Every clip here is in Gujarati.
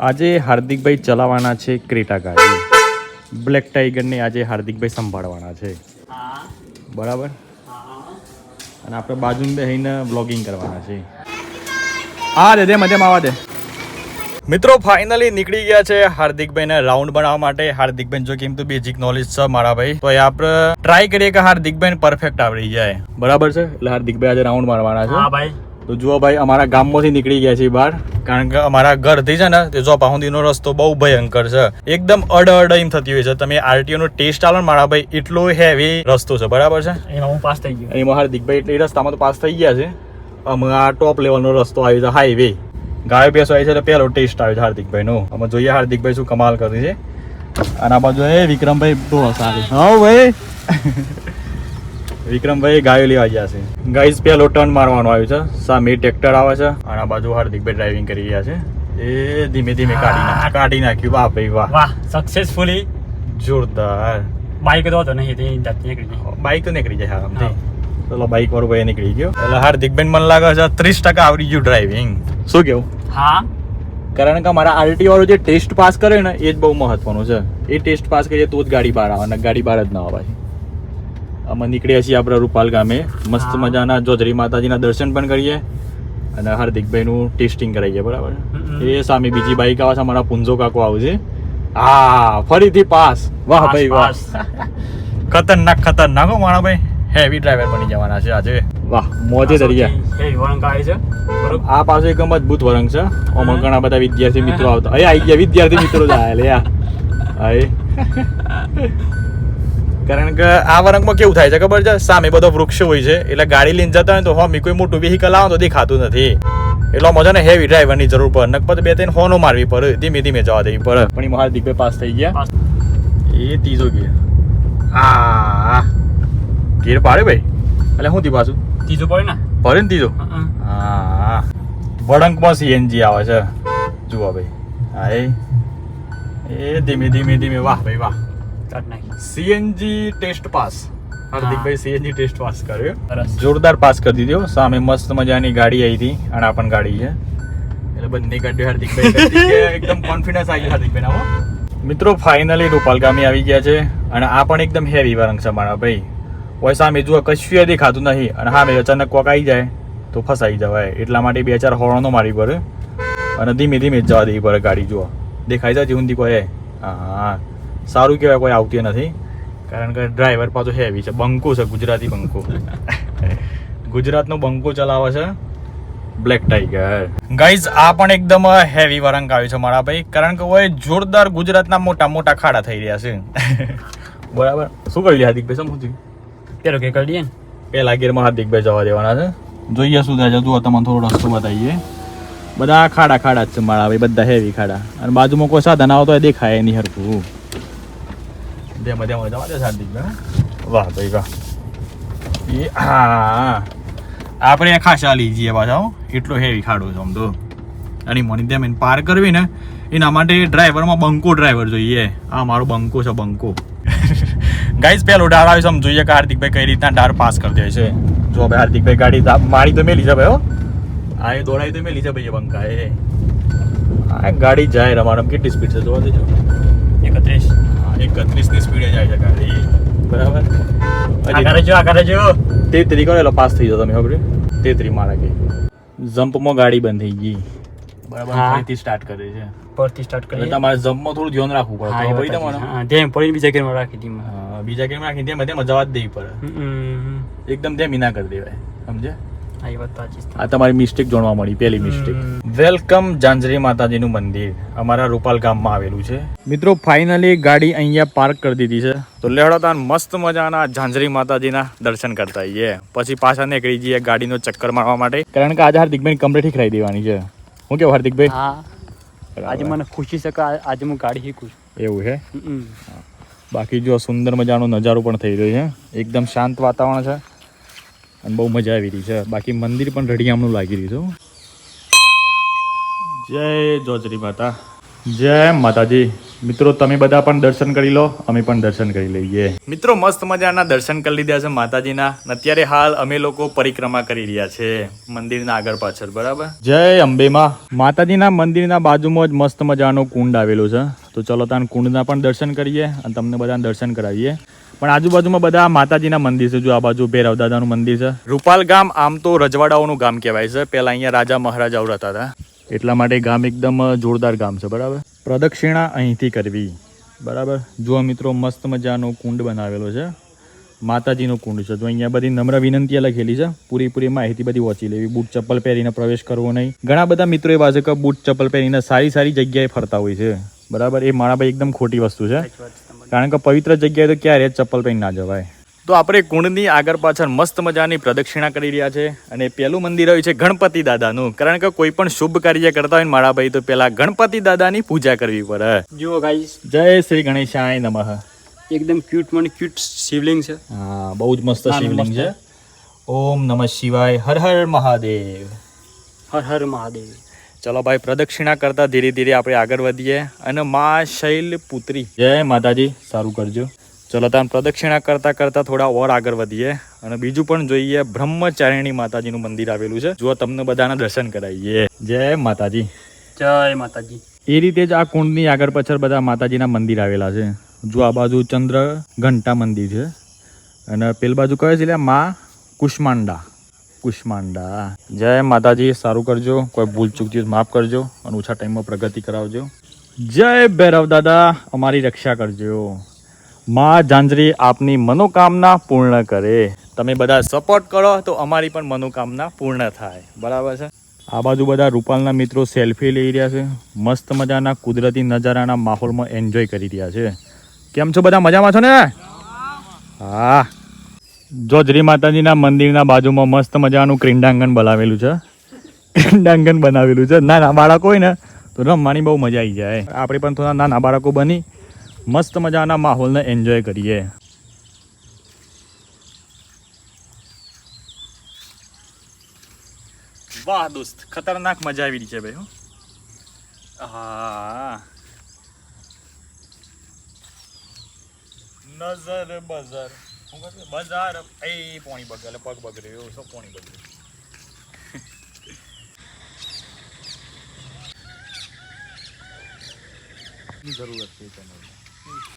આજે હાર્દિકભાઈ ચલાવવાના છે ક્રેટા ગાડી. બ્લેક ટાઈગરને આજે હાર્દિકભાઈ સંભાળવાના છે. બરાબર? અને આપણે બાજુમાં બેસીને બ્લોગિંગ કરવાના છે. આ દે દે, મધ્યમ આવવા દે. મિત્રો ફાઇનલી નીકળી ગયા છે હાર્દિકભાઈને રાઉન્ડ બનાવવા માટે. હાર્દિકભાઈ જો કેમ તો બેઝિક નોલેજ છે મારા ભાઈ. તો આપણે ટ્રાય કરીએ કે હાર્દિકભાઈ પરફેક્ટ આવડી જાય. બરાબર છે? એટલે હાર્દિકભાઈ આજે રાઉન્ડ મારવાના છે. હા, ભાઈ. તો જુઓ ભાઈ અમારા ગામમાંથી નીકળી ગયા છે બહાર. કારણ કે અમારા ઘરથી છે ને તે જો પાહુંદીનો રસ્તો બહુ ભયંકર છે. એકદમ અડ અડ એમ થતી હોય છે. તમે આરટીઓ નો ટેસ્ટ આલો ને મારા ભાઈ એટલો હેવી રસ્તો છે. બરાબર છે? એમાં હું પાસ થઈ ગયો. એમાં હાર્દિકભાઈ એટલે એ રસ્તામાં તો પાસ થઈ ગયા છે. અમે આ ટોપ લેવલનો રસ્તો આવ્યો છે હાઈવે ગાયો ભેંસો આવી છે એટલે પહેલો ટેસ્ટ આવ્યો છે હાર્દિકભાઈનો અમે જોઈએ હાર્દિકભાઈ શું કમાલ કરી છે. અને આ બાજુ એ વિક્રમભાઈ બહુ સારી હા ભાઈ. વિક્રમભાઈ ગાયો લેવા ગયા છે. ગાઈઝ પેલો ટર્ન મારવાનો આવ્યો છે. સામે ટ્રેક્ટર આવે છે અને આ બાજુ હાર્દિકભાઈ ડ્રાઇવિંગ કરી રહ્યા છે. એ ધીમે ધીમે કાઢી નાખ કાઢી નાખ્યું. વાહ ભાઈ વાહ. વાહ સક્સેસફુલી જોરદાર. બાઈક તો હતો નહીં તે નીકળી ગઈ બાઈક તો નીકળી જાય આરામથી પેલો બાઈક વાળો ભાઈ નીકળી ગયો. એટલે હાર્દિકભાઈ મને લાગે છે ત્રીસ ટકા આવડી ગયું ડ્રાઇવિંગ શું કેવું? હા. કારણ કે મારા આરટી વાળો જે ટેસ્ટ પાસ કરે ને એ જ બહુ મહત્વનું છે. એ ટેસ્ટ પાસ કરીએ તો જ ગાડી બહાર આવે ને ગાડી બહાર જ ના આવે અમે નીકળ્યા છીએ આપણા રૂપાલ ગામે. મસ્ત મજાના જોજરી માતાજીના દર્શન પણ કરીએ. અને હાર્દિકભાઈનું ટેસ્ટિંગ કરાવીએ બરાબર? એ સામે બીજી બાઈક આવે છે અમારા પુંજો કાકો આવશે હા ફરીથી પાસ. વાહ ભાઈ વાહ. ખતરનાક ખતરનાક હો મારા ભાઈ. હેવી ડ્રાઈવર બની જવાના છે આજે. વાહ મોજે દરિયા. આ પાસે એક મજબૂત વરંગ છે. ઓમાં ઘણા બધા વિદ્યાર્થી મિત્રો આવતા. અહીં આવી ગયા વિદ્યાર્થી મિત્રો જાય લે આ. કારણ કે આ વરંગમાં કેવું થાય છે ખબર છે? સામે બધો વૃક્ષ હોય છે. એટલે ગાડી લઈને જતા હોય તો હોમી કોઈ મોટું વેહિકલ આવે તો દેખાતું નથી. એટલો મજા ને હેવી ડ્રાઈવરની જરૂર પડે. નકપત બે ત્રણ હોનો મારવી પડે. ધીમે ધીમે જવા દેવી પડે. પણ મારા હાર્દિકભાઈ પાસ થઈ ગયા. એ ત્રીજો ગેર આ. ગેર પાડે ભાઈ? એટલે શું થી પાછું? ત્રીજું પડે ને? પડે ને ત્રીજો? હં, વળંકમાં સીએનજી આવે છે. જુઓ ભાઈ. હા એ. એ ધીમે ધીમે ધીમે. વાહ ભાઈ વાહ. કાઢ નાખી. સીએનજી ટેસ્ટ પાસ હાર્દિકભાઈ સીએનજી ટેસ્ટ પાસ કર્યો. જોરદાર પાસ કરી દીધો. સામે મસ્ત મજાની ગાડી આવી હતી અને આ પણ ગાડી છે. એટલે બંને ગાડીઓ હાર્દિકભાઈ એકદમ કોન્ફિડન્સ આવી ગયો હાર્દિકભાઈ ના મિત્રો ફાઇનલી રૂપાલ ગામે આવી ગયા છે અને આ પણ એકદમ હેવી વરંગ છે મારા ભાઈ. હોય સામે જુઓ કશું દેખાતું નહીં. અને હા મેં અચાનક કોક આવી જાય તો ફસાઈ જવાય. એટલા માટે બે ચાર હોર્નો મારી પડે. અને ધીમે ધીમે જવા દેવી પડે ગાડી જુઓ. દેખાય જાય જીવનથી કોઈ હા. સારું કહેવાય કોઈ આવતી નથી. કારણ કે ડ્રાઈવર પાછો હેવી છે. બંકો છે ગુજરાતી બંકો. ગુજરાતનો બંકો ચલાવે છે બ્લેક ટાઈગર ગાઈઝ આ પણ એકદમ હેવી વરંગ આવ્યું છે મારા ભાઈ. કારણ કે ઓય જોરદાર ગુજરાતના મોટા મોટા ખાડા થઈ રહ્યા છે. બરાબર. શું કરી હાર્દિકભાઈ શું થયું પેલો કે કરી દઈએ ને પેલા ગીરમાં હાર્દિકભાઈ જવા દેવાના છે. જોઈએ શું થાય છે. જુઓ તમને થોડો રસ્તો બતાવીએ. બધા ખાડા ખાડા જ છે મારા ભાઈ બધા હેવી ખાડા. અને બાજુમાં કોઈ સાધન આવતો હોય દેખાય નહીં હરખું. ધ્યામાં જવા દે હાર્દિકભાઈ વાહ ભાઈ વાહ એ હા આપણે ખાસા લઈ જઈએ પાછા. એટલો હેવી ખાડો છે આમ તો. અને મને એને પાર કરવી ને એના માટે ડ્રાઈવરમાં બંકો ડ્રાઈવર જોઈએ. આ મારો બંકો છે બંકો. ગાઈઝ પહેલો ડાર આવે છે આમ જોઈએ કે હાર્દિકભાઈ કઈ રીતના ડાર પાસ કરી દે છે. જો ભાઈ હાર્દિકભાઈ ગાડી મારી તો મેલી છે ભાઈ હો. આ એ દોડાવી તો મેલી છે ભાઈ બંકા એ આ ગાડી જાય રમાડમ કેટલી સ્પીડ છે જોવા દેજો. એકત્રીસની સ્પીડે જાય છે ગાડી. બરાબર. આકારે જો આગળ જો. તેત્રી કરો એટલે પાસ થઈ જાવ તમે ખબર તેત્રી મારા કે. જમ્પમાં ગાડી બંધ થઈ ગઈ. બરાબર. ફરીથી સ્ટાર્ટ કરે છે. પરથી સ્ટાર્ટ કરીએ. તમારે જમ્પમાં થોડું ધ્યાન રાખવું પડે. હા એ તો ભાઈ તમારે હા, ધ્યાન પડીને બીજા ગેરમાં રાખી દીધી બીજા ગેમ રાખી જવા જ દેવી પડે. એકદમ તેમ વિના કરી દેવાય. સમજે. આ તમારી મિસ્ટેક જોણવા મળી પહેલી મિસ્ટેક. વેલકમ જાંજરી માતાજીનું મંદિર. અમારા રૂપાલ ગામમાં આવેલું છે. મિત્રો ફાઇનલી ગાડી અહીંયા પાર્ક કરી દીધી છે. તો લેવડો તાન મસ્ત મજાના ઝાંઝરી માતાજીના દર્શન કરતા આવીએ પછી પાછા નીકળી જઈએ ગાડીનો ચક્કર મારવા માટે. કારણ કે આજે હાર્દિકભાઈ કમ્પ્લીટ ઠીકરાઈ દેવાની છે. હું કેવું હાર્દિકભાઈ? હા. આજે મને ખુશી છે કે આજે હું ગાડી શીખું એવું છે? બાકી જો સુંદર મજાનો નજારો પણ થઈ રહ્યો છે. એકદમ શાંત વાતાવરણ છે. અને બહુ મજા આવી રહી છે. બાકી મંદિર પણ રડિયામણું લાગી રહ્યું છે જય જોજરી માતા. જય માતાજી. મિત્રો, તમે બધા પણ દર્શન કરી લો, અમે પણ દર્શન કરી લઈએ. મિત્રો, મસ્ત મજાના દર્શન કરી લીધા છે માતાજીના અત્યારે હાલ અમે લોકો પરિક્રમા કરી રહ્યા છે મંદિરના આગળ પાછળ, બરાબર? જય અંબેમાં. માતાજીના મંદિરના બાજુમાં જ મસ્ત મજાનો કુંડ આવેલો છે. તો ચલો ત્યાં કુંડના પણ દર્શન કરીએ અને તમને બધાને દર્શન કરાવીએ. પણ આજુબાજુમાં બધા માતાજીના મંદિર છે. જો આ બાજુ ભૈરવ દાદાનું મંદિર છે. રૂપાલ ગામ આમ તો રજવાડાઓનું ગામ કહેવાય છે. પહેલાં અહીંયા રાજા મહારાજાઓ રહેતા હતા. એટલા માટે ગામ એકદમ જોરદાર ગામ છે બરાબર? પ્રદક્ષિણા અહીંથી કરવી. બરાબર? જુઓ મિત્રો મસ્ત મજાનો કુંડ બનાવેલો છે. માતાજીનો કુંડ છે. જો અહીંયા બધી નમ્ર વિનંતી લખેલી છે પૂરેપૂરી માહિતી બધી વાંચી લેવી. બૂટ ચપ્પલ પહેરીને પ્રવેશ કરવો નહીં. ઘણા બધા મિત્રો એવા છે કે બૂટ ચપ્પલ પહેરીને સારી સારી જગ્યાએ ફરતા હોય છે. બરાબર? એ મારા ભાઈ એકદમ ખોટી વસ્તુ છે. કારણ કે પવિત્ર જગ્યાએ તો ક્યારે ચપ્પલ પહેરી ના જવાય. તો આપણે કુંડની આગળ પાછળ મસ્ત મજાની પ્રદક્ષિણા કરી રહ્યા છે અને પેલું મંદિર આવ્યું છે ગણપતિ દાદાનું. કારણ કે કોઈ પણ શુભ કાર્ય કરતા હોય ને મારા ભાઈ તો પેલા ગણપતિ દાદાની પૂજા કરવી પડે. જુઓ ગાઈસ જય શ્રી ગણેશાય નમઃ. એકદમ ક્યુટ મને ક્યુટ શિવલિંગ છે. હા બહુ જ મસ્ત શિવલિંગ છે. ઓમ નમઃ શિવાય. હર હર મહાદેવ. હર હર મહાદેવ. ચલો ભાઈ પ્રદક્ષિણા કરતા ધીરે ધીરે આપણે આગળ વધીએ અને મા શૈલ પુત્રી જય માતાજી સારું કરજો. ચલો ત્યાં પ્રદક્ષિણા કરતા કરતા થોડા ઓર આગળ વધીએ અને બીજું પણ જોઈએ બ્રહ્મચારિણી માતાજીનું મંદિર આવેલું છે. જો તમને બધાના દર્શન કરાવીએ જય માતાજી. જય માતાજી. એ રીતે જ આ કુંડની આગળ પાછળ બધા માતાજીના મંદિર આવેલા છે. જો આ બાજુ ચંદ્ર ઘંટા મંદિર છે. અને પેલ બાજુ કયો છે? એટલે મા કુષ્માંડા. કુષ્માંડા જય માતાજી, સારું કરજો. કોઈ ભૂલ ચૂકતી માફ કરજો અને ઓછા ટાઈમમાં પ્રગતિ કરાવજો. જય ભૈરવ દાદા, અમારી રક્ષા કરજો. મા ઝાંઝરી આપની મનોકામના પૂર્ણ કરે. તમે બધા સપોર્ટ કરો તો અમારી પણ મનોકામના પૂર્ણ થાય. બરાબર છે? આ બાજુ બધા રૂપાલના મિત્રો સેલ્ફી લઈ રહ્યા છે. મસ્ત મજાના કુદરતી નજારાના માહોલમાં એન્જોય કરી રહ્યા છે. કેમ છો બધા? મજામાં છો ને? હા. જોજરી માતાજીના મંદિરના બાજુમાં મસ્ત મજાનું ક્રીડાંગણ બનાવેલું છે. ક્રીડાંગણ બનાવેલું છે. નાના બાળકો હોય ને, તો રમવાની બહુ મજા આવી જાય. આપણે પણ થોડા નાના બાળકો બની મસ્ત મજાના માહોલને એન્જોય કરીએ. વાહ દોસ્ત, ખતરનાક મજા આવી રહી છે ભાઈ, હા. નજર બઝર બજાર એ પોણી બગડે એટલે પગ બગડે એવું શું પોણી તમારી.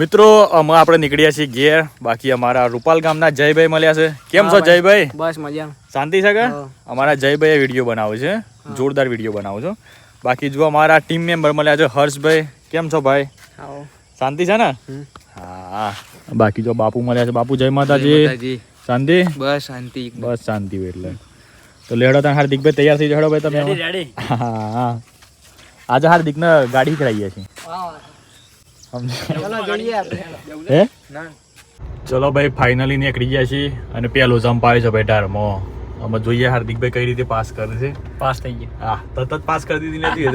મિત્રો અમે આપણે નીકળ્યા છીએ ઘેર. બાકી અમારા રૂપાલ ગામના જયભાઈ મળ્યા છે. કેમ છો જયભાઈ? બસ મજા શાંતિ છે કે? અમારા જયભાઈ વીડિયો બનાવે છે. જોરદાર વીડિયો બનાવો છો. બાકી જો અમારા ટીમ મેમ્બર મળ્યા છે હર્ષભાઈ. કેમ છો ભાઈ? શાંતિ છે ને. હા. બાકી જો બાપુ મળ્યા છે. બાપુ જય માતાજી. શાંતિ? બસ શાંતિ બસ શાંતિ હોય એટલે. તો લેડો ત્યાં હાર્દિકભાઈ તૈયાર થઈ જડો ભાઈ તમે હા આજે હાર્દિકને ગાડી કરાવીએ છીએ. હે? ચલો ભાઈ ફાઇનલી નીકળી ગયા છીએ અને પેલો જમ્પ આવે છે ભાઈ ટારમાં અમે જોઈએ હાર્દિકભાઈ કઈ રીતે પાસ કરે છે. પાસ થઈ ગયા. હા તરત પાસ કરી દીધી નથી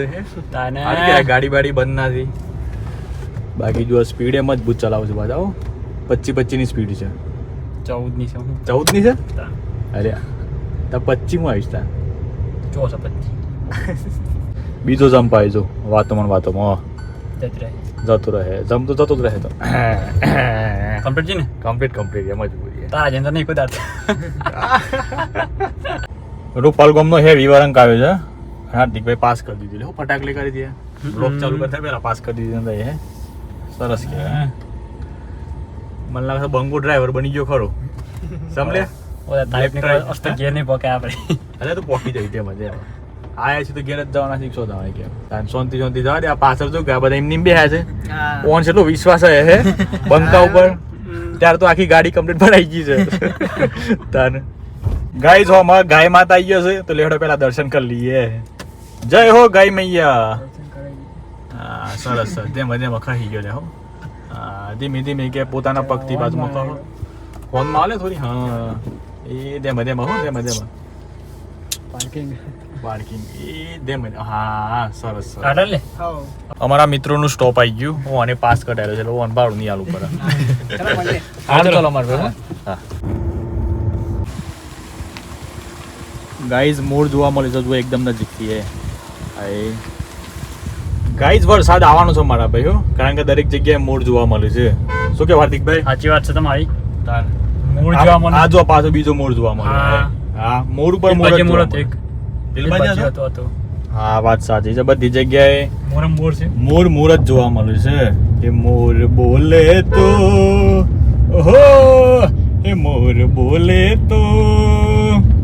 ગાડી બાડી બંધ ના થઈ. બાકી જો સ્પીડ એ મજબૂત ચલાવો છો પાછા પચી પચી ની સ્પીડ છે. ચૌદની છે. હું ચૌદની છે અરે તા પચી હું આવીશ તા. ચોસો પચી બીજો જમ્પ આવી જો વાતોમાં વાતોમાં જતું રહે. જતો રહે. જમ તો જતો જ રહે તો. કમ્પ્લીટ છે ને? કમ્પ્લીટ કમ્પ્લીટ એમ જ બોલીએ. તારા જેમ તો નહીં કદાચ રૂપાલ ગામનો હે વિવરંક આવ્યો છે. હાર્દિકભાઈ પાસ કરી દીધી લે. ફટાકલી કરી દે બ્લોક ચાલુ કરતા પહેલા પાસ કરી દીધી હે સરસ કહેવાય મને લાગે છે બંગો ડ્રાઈવર બની ગયો ખરો. સમલે ઓલા ટાઈપની અસ્ત ગેર નહીં પોકે આપણે. અરે તો પોકી જઈ તે જ આયા છે તો ઘેર જ જવાના શીખશો તમે કે તાન શાંતિ શાંતિ જવા દે આ પાછળ જો કે આ બધા એમની બેહ્યા છે. ઓન છે એટલો વિશ્વાસ હે બંકા ઉપર. ત્યારે તો આખી ગાડી કમ્પ્લીટ ભરાઈ ગઈ છે. તાન. ગાય જો ગાય માતા આવી ગયો છે તો લેડો પેલા દર્શન કરી લઈએ. જય હો ગાય મૈયા. સરસ સરસ. જેમ જેમ ખાઈ ગયો લે હો. હા ધીમે ધીમે કે પોતાના પગથી બાજુમાં કહો ફોનમાં આલે થોડી? હા. એ દેમ દેમ હો દેમ દેમ પાર્કિંગ પાર્કિંગ એ દેમ હા સરસ સરસ. લે. અમારા મિત્રોનું સ્ટોપ આવી ગયું. હું આને પાસ કઢાયેલો છે. એટલે હું અનભાડું નહીં આલું પડે. હા ચલો અમારે હા. ગાઈઝ મૂળ જોવા મળે છે જો એકદમ નજીકથી એ. ગાઈઝ વરસાદ આવવાનો છે મારા ભાઈ કારણ કે દરેક જગ્યાએ મોર જોવા મળે છે. શું કે હાર્દિકભાઈ? સાચી વાત છે તમારી. મૂળ આ- જોવા મળે. આ જો પાછો બીજો મોર જોવા મળે. હા. મોર ઉપર મોર મોર એક. હા વાત સાચી છે. બધી જગ્યાએ મોરમ મોર છે. મોર મોર જ જોવા મળે છે. કે મોર બોલે તો ઓહો એ મોર બોલે તો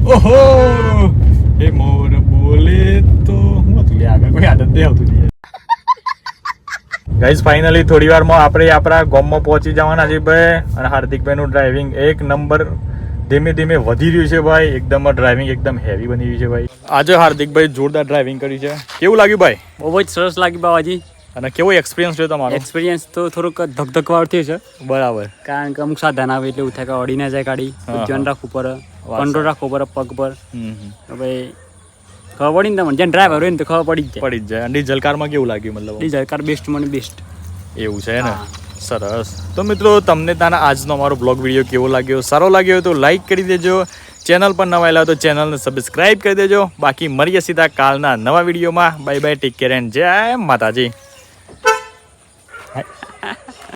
ઓહો એ મોર બોલે તો. હું હતું આગળ કોઈ આદત નહીં આવતું. ગાઈઝ ફાઇનલી થોડી વારમાં આપણે આપણા ગામમાં પહોંચી જવાના છે ભાઈ. અને હાર્દિકભાઈનું ડ્રાઇવિંગ એક નંબર ધીમે ધીમે વધી રહ્યું છે ભાઈ. એકદમ ડ્રાઇવિંગ એકદમ હેવી બની રહ્યું છે ભાઈ. આજે હાર્દિકભાઈ જોરદાર ડ્રાઇવિંગ કર્યું છે. કેવું લાગ્યું ભાઈ? બહુ જ સરસ લાગ્યું બાવાજી અને કેવો એક્સપિરિયન્સ રહ્યો તમારો? એક્સપિરિયન્સ તો થોડુંક ધકધકવાળ થયું છે. બરાબર. કારણ કે અમુક સાધન આવે એટલે એવું થાય કે અડી ના જાય ગાડી. ધ્યાન રાખવું પડે કંટ્રોલ રાખવું પડે પગ પર. ભાઈ ખબર પડી ને તમને? જેમ ડ્રાઈવર હોય ને તો ખબર પડી જ જાય. પડી જ જાય. અને ડીઝલ કારમાં કેવું લાગ્યું મતલબ? ડીઝલ કાર બેસ્ટ મને બેસ્ટ એવું છે ને? સરસ. તો મિત્રો તમને તાના આજનો અમારો બ્લોગ વીડિયો કેવો લાગ્યો? સારો લાગ્યો તો લાઈક કરી દેજો. ચેનલ પર નવા આવ્યા તો ચેનલને સબસ્ક્રાઇબ કરી દેજો. બાકી મળીએ સીધા કાલના નવા વિડીયોમાં bye bye take care and જય માતાજી.